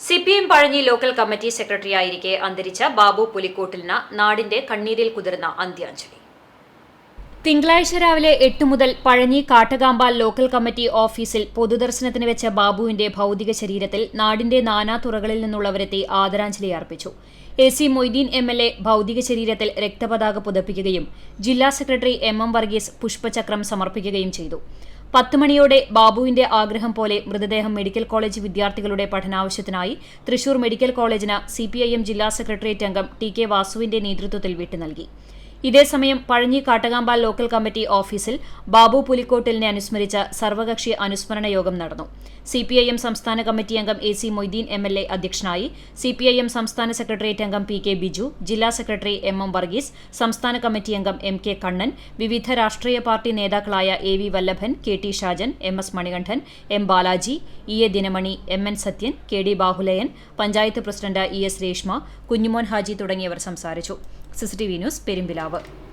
C P M Pazhanji local committee സെക്രട്ടറിയായിരിക്കെ അന്തരിച്ച ബാബു പുലിക്കോട്ടിലിന് നാടിന്റെ കണ്ണീരിൽ കുതിർന്ന അന്ത്യാഞ്ജലി. തിങ്കളാഴ്ച രാവിലെ എട്ട് മുതൽ പഴഞ്ഞി കാട്ടകാമ്പാൽ ലോക്കൽ കമ്മിറ്റി ഓഫീസിൽ പൊതുദർശനത്തിന് വെച്ച ബാബുവിന്റെ ഭൗതിക ശരീരത്തിൽ നാടിന്റെ നാനാ തുറകളിൽ നിന്നുള്ളവരെത്തി ആദരാഞ്ജലി അർപ്പിച്ചു. A C Moideen M L A ഭൗതിക ശരീരത്തിൽ രക്തപതാക പുതപ്പിക്കുകയും ജില്ലാ സെക്രട്ടറി എം എം വർഗീസ് പുഷ്പചക്രം സമർപ്പിക്കുകയും ചെയ്തു. പത്ത് മണിയോടെ ബാബുവിന്റെ ആഗ്രഹം പോലെ മൃതദേഹം മെഡിക്കൽ കോളേജ് വിദ്യാർത്ഥികളുടെ പഠനാവശ്യത്തിനായി തൃശൂർ മെഡിക്കൽ കോളേജിന് സിപിഐഎം ജില്ലാ സെക്രട്ടേറിയറ്റ് അംഗം ടി കെ വാസുവിന്റെ നേതൃത്വത്തിൽ വിട്ടു നൽകി. ഇതേസമയം പഴഞ്ഞി കാട്ടകാമ്പാൽ ലോക്കൽ കമ്മിറ്റി ഓഫീസിൽ ബാബു പുലിക്കോട്ടിലിനെ അനുസ്മരിച്ച സർവകക്ഷി അനുസ്മരണ യോഗം നടന്നു. സിപിഐഎം സംസ്ഥാന കമ്മിറ്റി അംഗം A C Moideen M L A അധ്യക്ഷനായി സിപിഐഎം സംസ്ഥാന സെക്രട്ടേറിയറ്റ് അംഗം പി കെ ബിജു ജില്ലാ സെക്രട്ടറി എം എം വർഗീസ് സംസ്ഥാന കമ്മിറ്റി അംഗം എം കെ കണ്ണൻ വിവിധ രാഷ്ട്രീയ പാർട്ടി നേതാക്കളായ A V Vallabhan K T Shajan M S Manikandan M Balaji E A Dinamani M N Sathyan K D Bahulayan panchayat president E S Reshma Kunjumon Haji തുടങ്ങിയവർ സംസാരിച്ചു. CCTV news Perumpilavu. but